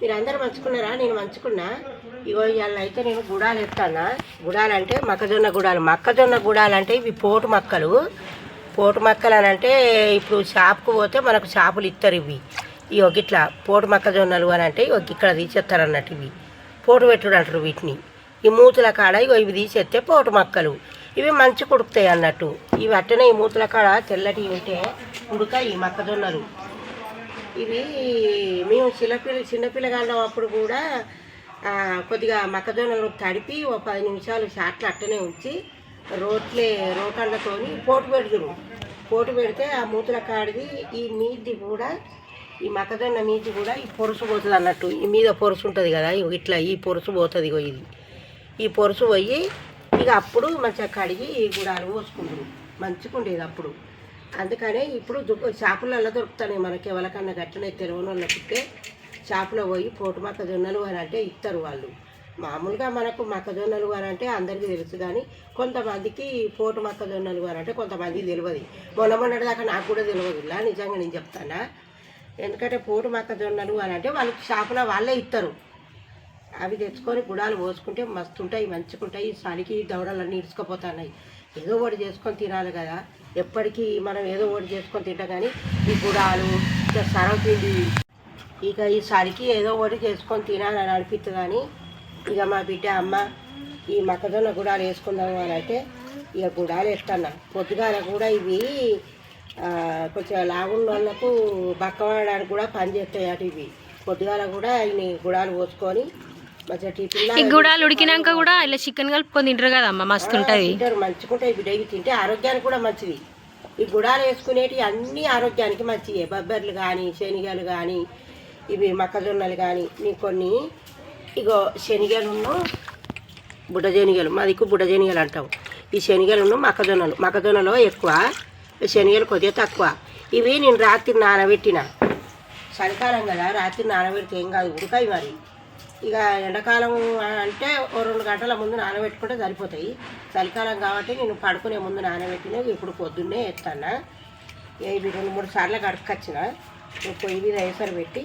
మీరు అందరు మంచుకున్నారా? నేను మంచుకున్నా. ఇగో ఇవాళ అయితే నేను గుడాలు ఎత్తానా గుడాలు అంటే మొక్కజొన్న గుడాలు. మొక్కజొన్న గుడాలు అంటే ఇవి పోటు మొక్కలు. పోటు మొక్కలు అని అంటే ఇప్పుడు షాప్కు పోతే మనకు షాపులు ఇస్తారు ఇవి. ఇగో ఇట్లా పోటు మొక్కజొన్నలు అని అంటే ఇగో ఇక్కడ తీసేస్తారు అన్నట్టు ఇవి. పోటు పెట్టుడు అంటారు వీటిని. ఈ మూతుల కాడ ఇగో ఇవి తీసేస్తే పోటు మొక్కలు. ఇవి మంచి కుడుకుతాయి అన్నట్టు. ఇవి అట్టనే ఈ మూతుల కాడ తెల్లటి ఉంటే ఉడక ఈ మొక్కజొన్నలు. ఇవి మేము చిన్నపిల్ల చిన్నపిల్లగాళ్ళం అప్పుడు కూడా కొద్దిగా మొక్కజొన్నలు తడిపి ఒక పది నిమిషాలు షాట్లు అట్టనే ఉంచి రోట్లే రోటళ్ళతోని పోటు పెడుతురు. పోటు పెడితే ఆ మూతుల కాడిది ఈ మీది కూడా ఈ మొక్కజొన్న మీది కూడా ఈ పొరుసు పోతుంది అన్నట్టు. ఈ మీద పొరుసు ఉంటుంది కదా ఇట్లా ఈ పొరుసు పోతుంది ఇది. ఈ పొరుసు పోయి ఇక అప్పుడు మంచిగా కడిగి ఈ గుడాలు పోసుకుంటారు. మంచిగా ఉండేది అప్పుడు. అందుకనే ఇప్పుడు షాపులలో దొరుకుతాయి మనకి ఎవరికన్నా గట్టనే తెలియని వాళ్ళకితే షాపులో పోయి పోటు మొక్కజొన్నలు అని అంటే ఇస్తారు వాళ్ళు. మామూలుగా మనకు మొక్కజొన్నలు అని అంటే అందరికీ తెలుసు కానీ కొంతమందికి పోటు మొక్కజొన్నలు అని అంటే కొంతమందికి తెలియదు. మొన్న మొన్నటి దాకా నాకు కూడా తెలియదు. ఇలా నిజంగా నేను చెప్తానా? ఎందుకంటే పోటు మొక్కజొన్నలు అని అంటే వాళ్ళకి షాపులో వాళ్ళే ఇస్తారు. అవి తెచ్చుకొని గుడాలు పోసుకుంటే మస్తు ఉంటాయి మంచిగా ఉంటాయి చలికి దవడలన్నీ ఇరుచుకుపోతున్నాయి. ఏదో ఒకటి చేసుకొని తినాలి కదా. ఎప్పటికీ మనం ఏదో ఒకటి చేసుకొని తింటాం కానీ ఈ గుడాలు ఇక సరపిండి ఇక ఈ సరికి ఏదో ఒకటి చేసుకొని తినాలని అనిపిస్తుంది కానీ ఇక మా బిడ్డ అమ్మ ఈ మొక్కజొన్న గుడాలు వేసుకుందాము అని అంటే ఇక గుడాలు వేస్తాను పొద్దుగాల కూడా ఇవి కొంచెం లాగున్న వాళ్ళకు బక్కవాడడానికి కూడా పనిచేస్తాయి అటు ఇవి. పొద్దుగాల కూడా ఇన్ని గుడాలు పోసుకొని ఈ గుడాలు ఉడికినాక కూడా ఇలా చికెన్ కలుపుకొని తింటారు కదమ్మా మస్తు ఉంటుంది తింటారు మంచిగుంటాయి బిడ్డ ఇవి తింటే ఆరోగ్యానికి కూడా మంచిది. ఈ గుడాలు వేసుకునేటివి అన్ని ఆరోగ్యానికి మంచివి బొబ్బర్లు కానీ శనగలు కానీ ఇవి మొక్కజొన్నలు కానీ నీ కొన్ని. ఇగో శనగలును బుడ్డ శనగలు మా దిక్కు బుడ్డ శనగలు అంటాం. ఈ శనగలును మొక్కజొన్నలు. మొక్కజొన్నలో ఎక్కువ శనగలు కొద్దిగా తక్కువ. ఇవి నేను రాత్రి నానబెట్టిన. చలికాలం కదా రాత్రి నానబెడితే ఏం కాదు ఉడకాయి మరి. ఇక ఎండాకాలం అంటే ఓ రెండు గంటల ముందు నానబెట్టుకుంటే సరిపోతాయి. చలికాలం కాబట్టి నేను పడుకునే ముందు నానబెట్టిన ఇప్పుడు పొద్దున్నే ఎత్తాను ఇవి రెండు మూడు సార్లు కడుక్కొచ్చిన. పొయ్యి మీద ఏసరు పెట్టి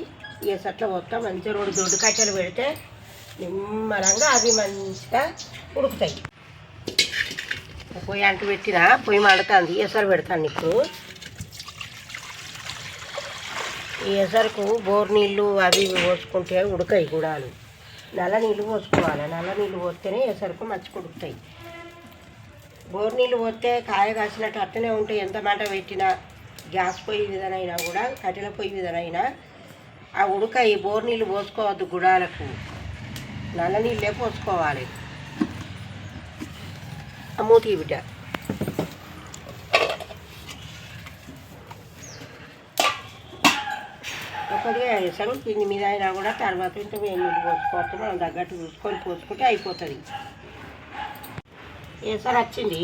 ఏసట్లో మొత్తం మంచిగా రెండు దొడ్డు కట్టెలు పెడితే నిమ్మలంగా అవి మంచిగా ఉడుకుతాయి. పొయ్యి అంటు పెట్టిన పొయ్యి మడుతుంది ఎసరు పెడతాను ఇప్పుడు. ఈ ఎసరుకు బోర్ నీళ్ళు అవి ఇవి పోసుకుంటే ఉడకాయి గుడాలు. నల్ల నీళ్ళు పోసుకోవాలి. నల్ల నీళ్ళు పోస్తేనే ఎసరుకు మంచిగా ఉడుకుతాయి బోర్ నీళ్ళు పోస్తే కాయ కాసినట్టు అట్టనే ఉంటాయి ఎంత మాట పెట్టినా గ్యాస్ పొయ్యి విధనైనా కూడా కట్టెల పొయ్యి విధనైనా ఆ ఉడకాయి బోర్ నీళ్ళు పోసుకోవద్దు గుడాలకు. నల్ల నీళ్ళే పోసుకోవాలి. ఆ మూతి బిడ్డ వేసాను పిండి మీద అయినా కూడా తర్వాత ఇంత మేము నీళ్ళు పోసుకోవచ్చు. మనం తగ్గట్టు చూసుకొని పోసుకుంటే అయిపోతుంది. వేసారు వచ్చింది?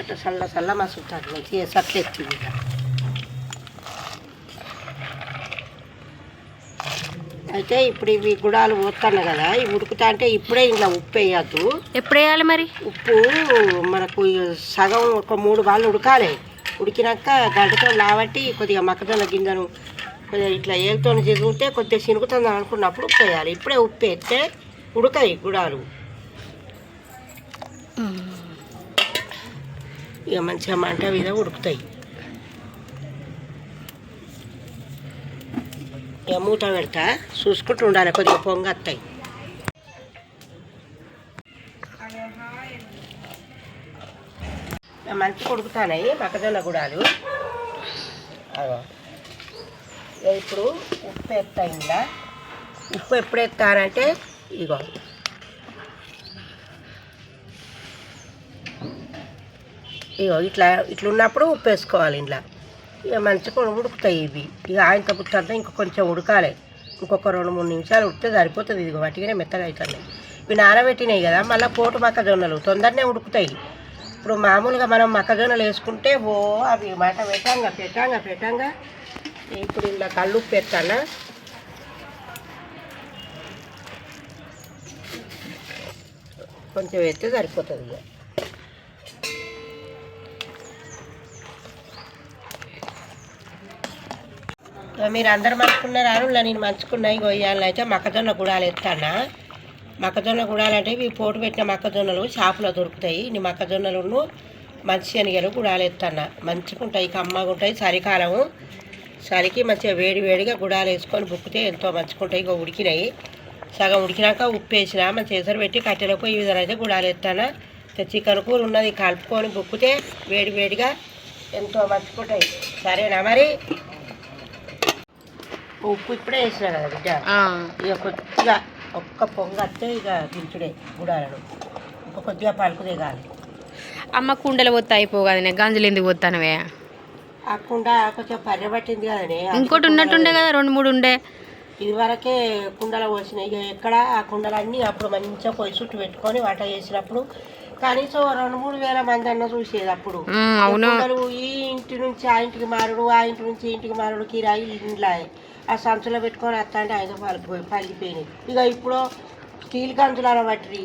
అట్లా చల్ల చల్ల మసులుతుంది మంచి వేసట్లు ఎత్తింది ఇక. అయితే ఇప్పుడు ఇవి గుడాలు పోతాను కదా ఇవి ఉడుకుతా అంటే ఇప్పుడే ఇంట్లో ఉప్పు వేయద్దు. ఎప్పుడు వేయాలి మరి? ఉప్పు మనకు సగం ఒక మూడు బాళ్ళు ఉడకాలి. ఉడికినాక గంటతో లావట్టి కొద్దిగా మక్కజొన్న గింజను కొద్దిగా ఇట్లా ఏలతో చదువుతే కొద్దిగా చినుకుతుంది అనుకున్నప్పుడు ఉప్పు వేయాలి ఇప్పుడే ఉప్పు వేస్తే ఉడకాయి గుడాలు. ఇక మంచిగా మంట మీద ఉడుకుతాయి. ఇక మూత పెడతా. చూసుకుంటూ ఉండాలి. కొద్దిగా పొంగత్తాయి. మంచి ఉడుకుతాయి మొక్కజొన్న గుడాలు. ఇప్పుడు ఉప్పు ఎత్తా ఇంట్లో ఉప్పు ఎప్పుడు ఎత్తానంటే ఇగో. ఇగో ఇట్లా ఇట్లా ఉన్నప్పుడు ఉప్పు వేసుకోవాలి ఇంట్లో. ఇక మంచిగా ఉడుకుతాయి ఇవి. ఇక ఆయన పుట్టంతా ఇంకా కొంచెం ఉడకాలి. ఇంకొక రెండు మూడు నిమిషాలు ఉడితే సరిపోతుంది. ఇదిగో వాటిగానే మెత్తగా అవుతున్నాయి ఇవి నానబెట్టినాయి కదా మళ్ళీ పోటు మొక్కజొన్నలు తొందరనే ఉడుకుతాయి. ఇప్పుడు మామూలుగా మనం మొక్కజొన్నలు వేసుకుంటే ఓ అవి మాట పెట్టంగా పెట్టంగా పెట్టంగా. ఇప్పుడు ఇలా కళ్ళు పెట్టానా కొంచెం వేస్తే సరిపోతుంది ఇక. మీరు అందరు మంచుకున్నారు? ఇలా నేను మంచుకున్నా ఇగో ఇవాళ అయితే మొక్కజొన్న గుడాలు ఎత్తానా మొక్కజొన్న గుడాలు అంటే ఇవి పోటు పెట్టిన మొక్కజొన్నలు షాపులో దొరుకుతాయి. నీ మొక్కజొన్నలను మంచి శనగలు గుడాలు ఎత్తానా మంచిగా ఉంటాయి కమ్మగా ఉంటాయి చలికాలము. చలికి మంచిగా వేడి వేడిగా గుడాలు వేసుకొని బుక్కితే ఎంతో మంచిగా ఉంటాయి ఇక ఉడికినాయి. సగం ఉడికినాక ఉప్పు వేసిన మంచి ఎసరు పెట్టి కట్టెలకు ఈ విధంగా అయితే గుడాలు ఎత్తానా చికెన్ కూర ఉన్నది కలుపుకొని బుక్కితే వేడి వేడిగా ఎంతో మంచుకుంటాయి సరేనా మరి? ఉప్పు ఇప్పుడే వేసిన కదా బిడ్డ? ఇక కొద్దిగా ఒక్క పొంగ వస్తే ఇక దించుడే గుడాలను ఒక కొద్దిగా పలుకు దిగాలి అమ్మ కుండలు పోతే అయిపోగానే గంజలు ఎందుకు పోతానవే? ఆ కుండ కొంచెం పర్రె పట్టింది కదనే ఇంకోటి ఉన్నట్టుండే కదా రెండు మూడు ఉండే. ఇది వరకే కుండలు పోసినాయి. ఇక ఎక్కడ ఆ కుండలన్నీ అప్పుడు మంచిగా పొయ్యి చుట్టూ పెట్టుకొని వంట చేసినప్పుడు కనీసం రెండు మూడు వేల మంది అన్న చూసేది అప్పుడు. అవును. ఈ ఇంటి నుంచి ఆ ఇంటికి మారుడు ఆ ఇంటి నుంచి ఇంటికి మారుడు కిరాయి ఇంట్లో ఆ సంచులో పెట్టుకొని వస్తా అంటే ఐదు పలిపోయి పలిగిపోయినాయి ఇక ఇప్పుడు స్టీల్ గంజులు అనబట్టి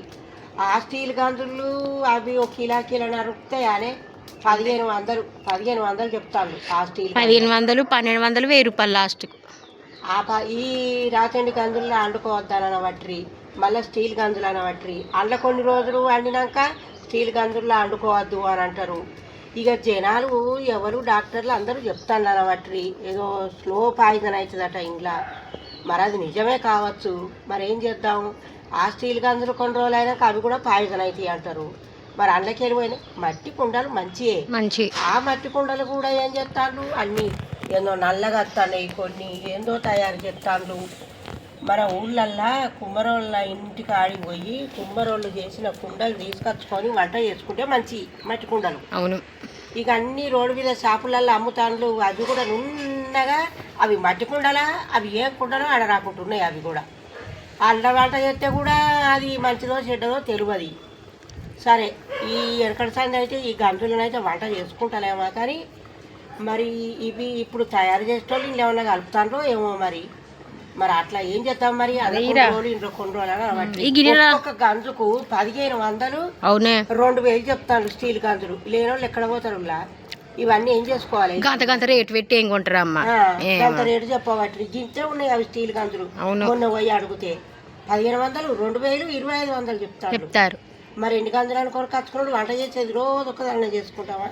ఆ స్టీల్ గంజులు అవి ఒక కిలో కిలో నరుకుతాయి అనే పదిహేను వందలు పదిహేను వందలు చెప్తాను ఆ స్టీల్. పదిహేను వందలు పన్నెండు వందలు వెయ్యి రూపాయలు లాస్ట్కు. ఆ ప- ఈ రాచండి గంజుల్లో అండుకోవద్దని అనబట్టి మళ్ళీ స్టీల్ గంజులు అనబట్టి అండ్ల కొన్ని రోజులు వండినాక స్టీల్ గంజుల్లో అండుకోవద్దు అని అంటారు. ఇక జనాలు ఎవరు డాక్టర్లు అందరూ చెప్తాను అనబట్టి ఏదో స్లో పాయిజన్ అవుతుందట ఇంట్లో. మరి అది నిజమే కావచ్చు. మరి ఏం చేద్దాం? ఆ స్టీల్ గంజులు కొన్ని రోజులు అయినాక అవి కూడా పాయిజన్ అవుతాయి అంటారు. మరి అందులోకి వెళ్ళిపోయినాయి మట్టి కుండలు మంచియే. మంచి. ఆ మట్టి కుండలు కూడా ఏం చేస్తాను అన్నీ ఏందో నల్లగా వస్తున్నాయి కొన్ని ఏందో తయారు చేస్తాను మన ఊళ్ళల్లా కుమ్మరోళ్ళ ఇంటికి ఆడికి పోయి కుమ్మరోళ్ళు చేసిన కుండలు తీసుకొచ్చుకొని వంట చేసుకుంటే మంచి మట్టి కుండలు. అవును. ఇక అన్ని రోడ్డు మీద షాపులల్లో అమ్ముతాండ్లు అవి కూడా నున్నగా అవి మట్టి కుండలా అవి ఏ కుండలో ఆడ రాకుంటున్నాయి అవి కూడా. అల్ల వంట చేస్తే కూడా అది మంచిదో చెడ్డదో తెలియదు సరే ఈ ఎరకడ సంది అయితే ఈ గంజులనైతే వంట చేసుకుంటానేమో కానీ మరి ఇవి ఇప్పుడు తయారు చేసేటోళ్ళు ఇంట్లో ఏమన్నా కలుపుతాండ్రో ఏమో మరి. మరి అట్లా ఏం చేద్దాం మరి? ఇంట్లో కొన్ని రోజులు ఒక్కొక్క గంజుకు పదిహేను వందలు అవునే. రెండు వేలు చెప్తాను స్టీల్ గంజులు. లేని వాళ్ళు ఎక్కడ పోతారు? ఇవన్నీ ఏం చేసుకోవాలి? గంత గంత రేటు పెట్టి ఏం కొంటారా అమ్మ? ఆ, ఏమో. అంత రేటు చెప్పబట్టి గింతే ఉన్నాయి అవి స్టీల్ గంజులు. మొన్న పోయి అడిగితే పదిహేను వందలు రెండు వేలు ఇరవై ఐదు వందలు చెప్తారు చెప్తారు. మరి ఎన్ని గంజులు అనుకోని కచ్చుకున్నాడు వంట చేసేది రోజు ఒక్కదాన్ని చేసుకుంటామా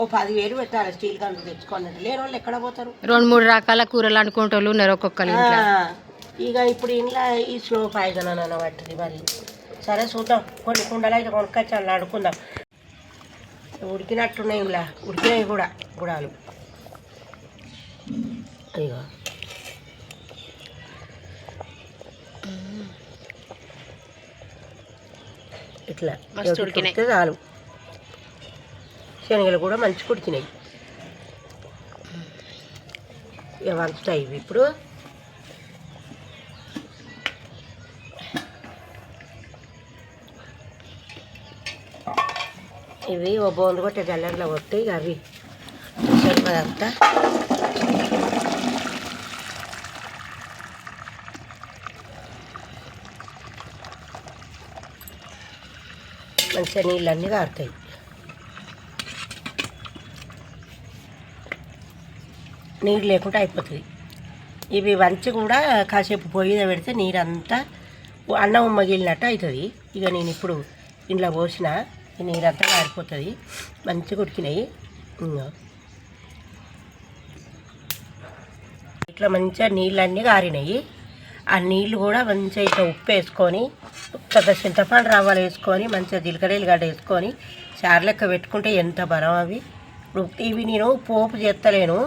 ఓ పదివేలు పెట్టాలి స్టీల్ గంజులు తెచ్చుకోనండి లేని వాళ్ళు ఎక్కడ పోతారు? రెండు మూడు రకాల కూరలు అనుకుంటే ఉన్నారు ఒక్కొక్కరు ఇక ఇప్పుడు ఇంట్లో ఈ స్లో పాయిజన్ అని అనబట్టింది మరి. సరే చూద్దాం. కొన్ని కుండలు అయితే కొనుక్కొచ్చి అలా అడుకుందాం ఉడికినట్టున్నాయి ఇలా ఉడికినాయి కూడా గుడాలు. అయ్యో ఇట్లా. చాలు. శనగలు కూడా మంచి కుడిచినాయి. ఇక వంచుతాయి ఇవి ఇప్పుడు. ఇవి ఓ బోందు కొట్టే జల్లెడలో కొట్టి ఇక అవి సరిపడంతా మంచిగా నీళ్ళన్నీ కారుతాయి. నీళ్ళు లేకుండా అయిపోతుంది. ఇవి వంచి కూడా కాసేపు పొయ్యి పెడితే పెడితే నీరంతా అన్నం మగిలినట్టు అవుతుంది. ఇక నేను ఇప్పుడు ఇంట్లో పోసిన ఈ నీరంతా కారిపోతుంది మంచిగా ఉడికినాయి. ఇట్లా మంచిగా నీళ్ళన్నీ కారినాయి. ఆ నీళ్ళు కూడా మంచిగా ఇట్లా ఉప్పు వేసుకొని పెద్ద చింతపండు రవ్వలు వేసుకొని మంచిగా జీలకర్ర గడ్డ వేసుకొని చారు లెక్క పెట్టుకుంటే ఎంత బలం అవి. ఇప్పుడు ఇవి నేను పోపు చేస్తలేను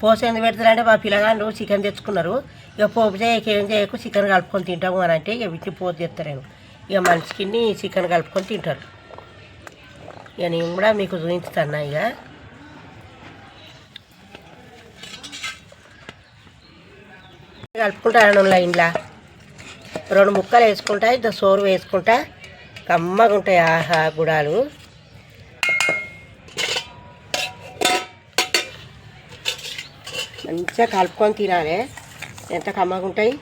పోసు ఎందుకు పెడతారంటే మా పిల్లగాళ్ళు చికెన్ తెచ్చుకున్నారు. ఇక పోపు చేయక ఏం చేయకు చికెన్ కలుపుకొని తింటాము అని అంటే ఇక వీటిని పోపు చేస్తలేను ఇక. మనిషికి చికెన్ కలుపుకొని తింటారు. ఇక నేను కూడా మీకు చూపించుతాను ఇక. కలుపుకుంటాను ఇంట్లో రెండు ముక్కలు వేసుకుంటా ఇంత సోరు వేసుకుంటా. కమ్మగా ఉంటాయి ఆహా గుడాలు. మంచిగా కలుపుకొని తినాలి. ఎంత కమ్మగా ఉంటాయి?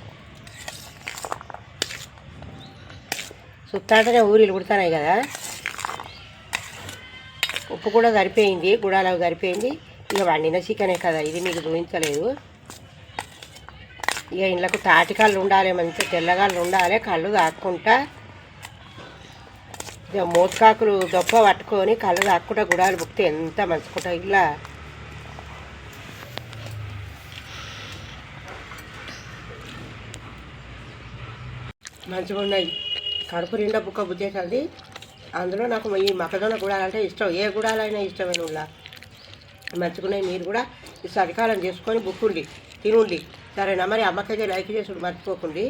సుత్తాంటనే ఊరిలు కుడతానాయి కదా. ఉప్పు కూడా సరిపోయింది గుడాల సరిపోయింది. ఇక వండిన చికెనే కదా ఇది మీకు చూపించలేదు. ఇక ఇళ్ళకు తాటి కళ్ళు ఉండాలి మంచి తెల్లగాళ్ళు ఉండాలి కళ్ళు దాక్కుంటా ఇక మోతకాకులు దొప్ప పట్టుకొని కళ్ళు తాక్కుంటా గుడాలు బుక్తే ఎంత మంచుకుంటా ఇలా మంచిగా ఉన్నాయి. కడుపు నిండా బుక్క బుద్ధేసండి అందులో నాకు ఈ మొక్కజొన్న గుడాలంటే ఇష్టం. ఏ గుడాలైనా ఇష్టమైన ఉల్లా మంచిగున్నాయి మీరు కూడా. ఈ చలికాలం చేసుకొని బుక్కుండి తినుండి. సరేనా? మరి అమ్మకైతే లైక్ చేసుడు మర్చిపోకండి.